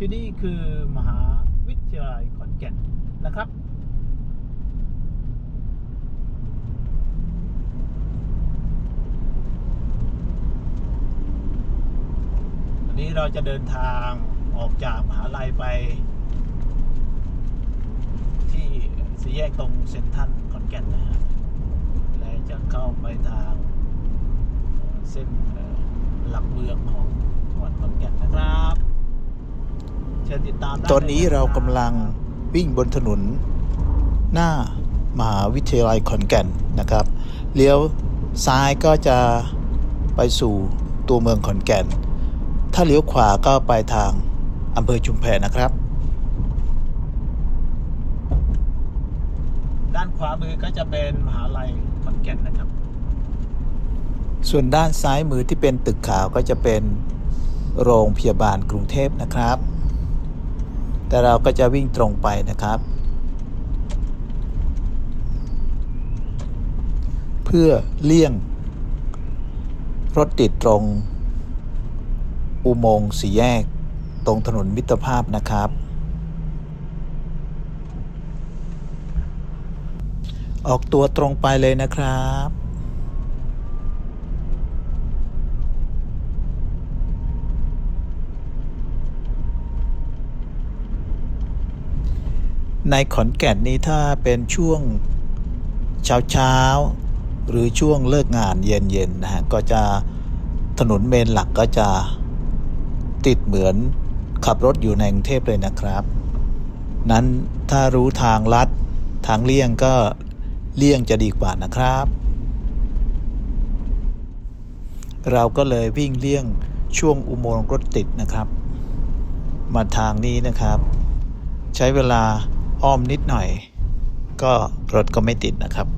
ที่นี่คือมหาวิทยาลัยขอนแก่นนะครับ วันนี้เราจะเดินทางออกจากมหาลัยไป ที่สี่แยกตรงเซ็นทรัลขอนแก่นนะฮะและจะเข้าไปทางเส้นหลักเมืองของจังหวัดขอนแก่นนะครับ เชิญติดตามได้ตอนนี้ลยะคเราบกำลังวิ่งบนถนนหน้ามหาวิทยาลัยขอนแก่นนะครับ เลี้ยวซ้ายก็จะไปสู่ตัวเมืองขอนแก่น ถ้าเลี้ยวขวาก็ไปทางอำเภอชุมแพนะครับ ด้านขวามือก็จะเป็นมหาลัยขอนแก่นนะครับ ส่วนด้านซ้ายมือที่เป็นตึกขาวก็จะเป็นโรงพยาบาลกรุงเทพนะครับ แต่เราก็จะวิ่งตรงไปนะครับ เพื่อเลี่ยง รถติดตรง อุโมงค์สีแยก ตรงถนนมิตรภาพนะครับ ออกตัวตรงไปเลยนะครับ ในขอนแก่นนี้ถ้าเป็นช่วงเช้าเช้าหรือช่วงเลิกงานเย็นๆนนะฮะก็จะถนนเมนหลักก็จะติดเหมือนขับรถอยู่ในกรุงเทพเลยนะครับ นั้นถ้ารู้ทางลัดทางเลี่ยงก็เลี่ยงจะดีกว่านะครับ เราก็เลยวิ่งเลี่ยงช่วงอุโมงค์รถติดนะครับ มาทางนี้นะครับ ใช้เวลา อ้อมนิดหน่อย ก็รถก็ไม่ติดนะครับ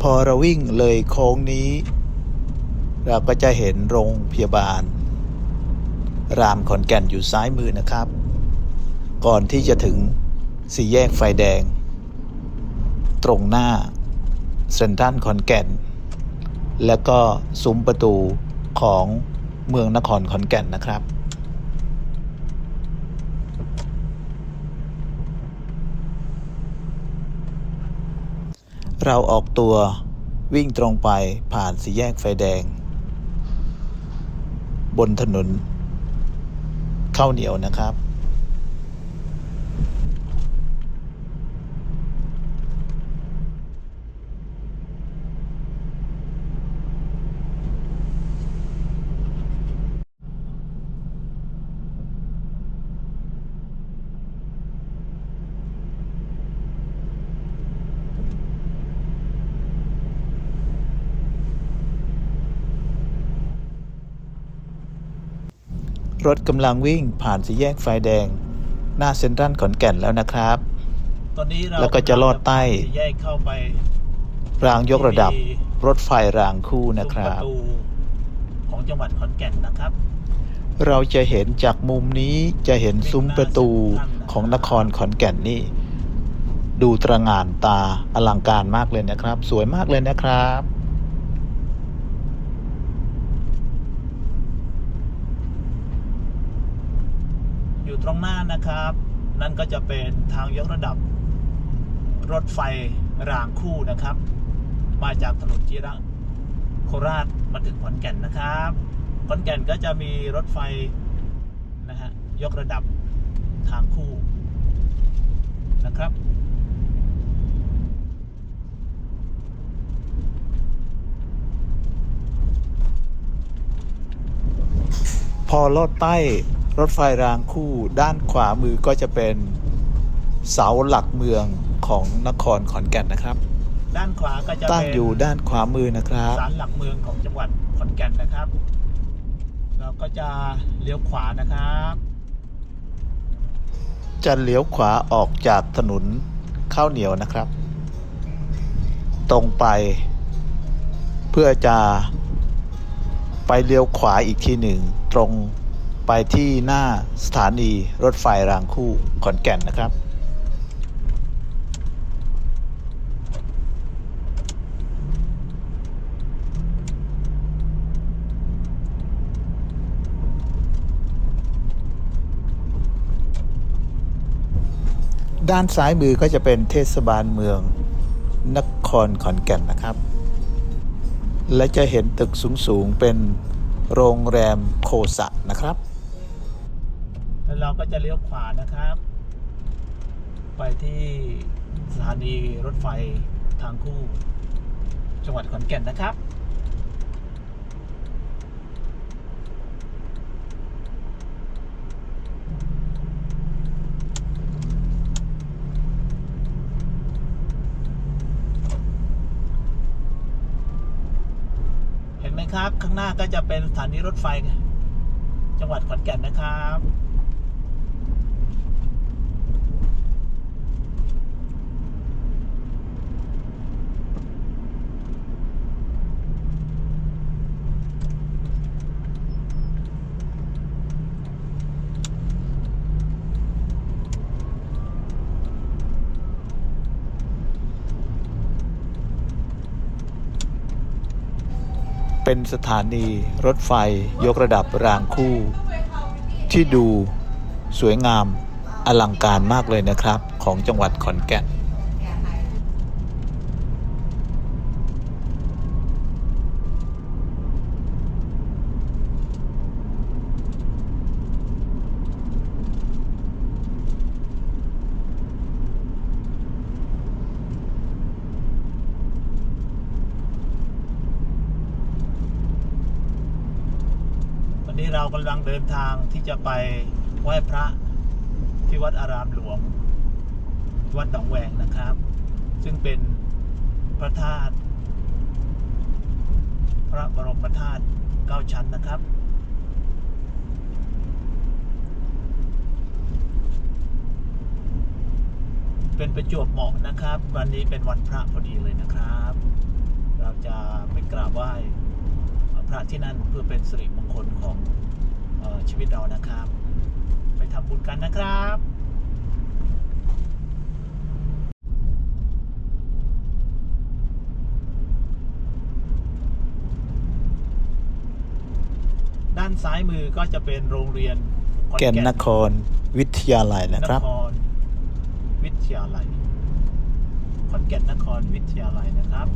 พอเราวิ่งเลยโค้งนี้ เราก็จะเห็นโรงพยาบาล รามขอนแก่นอยู่ซ้ายมือนะครับ ก่อนที่จะถึงสี่แยกไฟแดง ตรงหน้าเซ็นทรัลขอนแก่น แล้วก็ซุ้มประตูของเมืองนครขอนแก่นนะครับเราออกตัววิ่งตรงไปผ่านสี่แยกไฟแดง บนถนนข้าวเหนียวนะครับ รถกำลังวิ่งผ่านสี่แยกไฟแดง หน้าเซ็นทรัลขอนแก่นแล้วนะครับ ตอนนี้เราแล้วก็จะลอดใต้สี่แยกเข้าไป รางยกระดับรถไฟรางคู่นะคปรัระบตูของจังหวัดขอนแก่นนะครับ เราจะเห็นจากมุมนี้จะเห็นซุ้มประตูของนครขอนแก่นนี่ดูตระหง่านตาอลังการมากเลยนะครับ สวยมากเลยนะครับ อยู่ตรงหน้านะครับ นั่นก็จะเป็นทางยกระดับ รถไฟรางคู่นะครับ มาจากถนนจีระโคราชมาถึงขอนแก่นนะครับขอนแก่นก็จะมีรถไฟนะฮะยกระดับทางคู่นะครับพอลอดใต้ รถไฟรางคู่ด้านขวามือก็จะเป็นเสาหลักเมืองของนครขอนแก่นนะครับ ด้านขวาก็จะตั้งเป็นอยู่ด้านขวามือนะครับศาลหลักเมืองของจังหวัดขอนแก่นนะครับ เราก็จะเลี้ยวขวานะครับ จะเลี้ยวขวาออกจากถนนข้าวเหนียวนะครับ ตรงไป เพื่อจะไปเลี้ยวขวาอีกทีหนึ่งตรง ไปที่หน้าสถานีรถไฟรางคู่ขอนแก่นนะครับด้านซ้ายมือก็จะเป็นเทศบาลเมืองนครขอนแก่นนะครับ และจะเห็นตึกสูง ๆ เป็นโรงแรมโคสะนะครับ แล้วเราก็จะเลี้ยวขวานะครับ ไปที่สถานีรถไฟทางคู่ จังหวัดขอนแก่นนะครับเห็นไหมครับข้างหน้าก็จะเป็นสถานีรถไฟ จังหวัดขอนแก่นนะครับ เป็นสถานีรถไฟยกระดับรางคู่ ที่ดูสวยงามอลังการมากเลยนะครับ ของจังหวัดขอนแก่น วั นี้เรากำลังเดินทางที่จะไปไหว้พระที่วัดอารามหลวง วัดหนองแหวงนะครับ ซึ่งเป็นพระธาตุพระบรมธาตุเก้าชั้นนะครับ เป็นประจวบเหมาะนะครับ วันนี้เป็นวันพระพอดีเลยนะครับ เราจะไปกราบไหว้ พระที่นั่นเพื่อเป็นสิริมงคลของเออชีวิตเรานะครับ ไปทำบุญกันนะครับด้านซ้ายมือก็จะเป็นโรงเรียนขอแก่นนครวิทยาลัยนะครับนครวิทยาลัยขอนแก่นนครวิทยาลัยนะครับ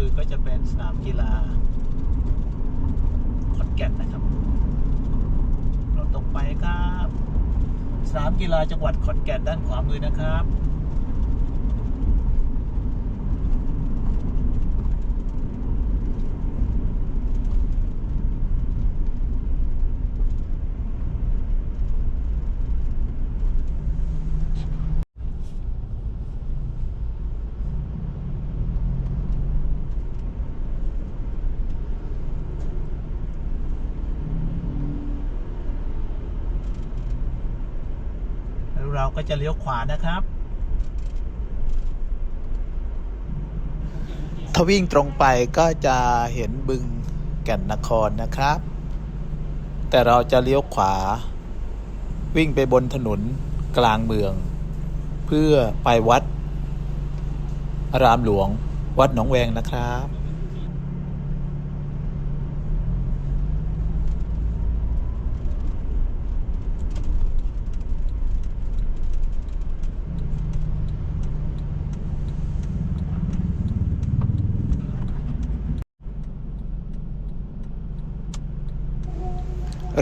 มือก็จะเป็นสนามกีฬาขอนแก่นนะครับ เราตรงไปครับ สนามกีฬาจังหวัดขอนแก่นด้านขวามือนะครับ เราก็จะเลี้ยวขวานะครับ ถ้าวิ่งตรงไปก็จะเห็นบึงแก่นนครนะครับ แต่เราจะเลี้ยวขวา วิ่งไปบนถนนกลางเมือง เพื่อไปวัด รามหลวงวัดหนองแวงนะครับ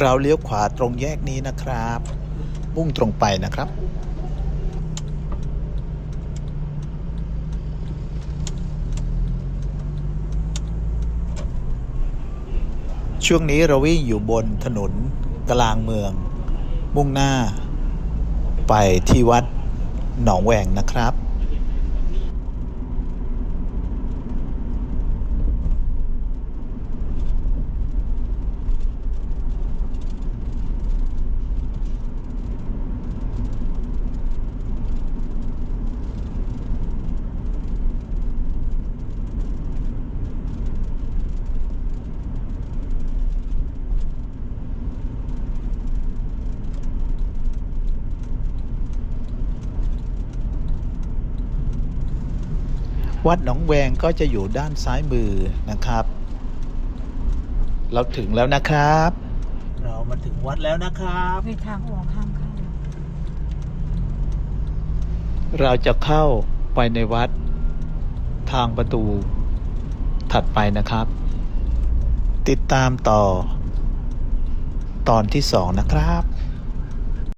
เราเลี้ยวขวาตรงแยกนี้นะครับ มุ่งตรงไปนะครับ ช่วงนี้เราวิ่งอยู่บนถนนกลางเมือง มุ่งหน้า ไปที่วัดหนองแหวงนะครับ วัดหนองแวงก็จะอยู่ด้านซ้ายมือนะครับ เราถึงแล้วนะครับ เรามาถึงวัดแล้วนะครับมีทางออกห้ามเข้าเราจะเข้าไปในวัดทางประตูถัดไปนะครับ ติดตามต่อตอนที่สองนะครับ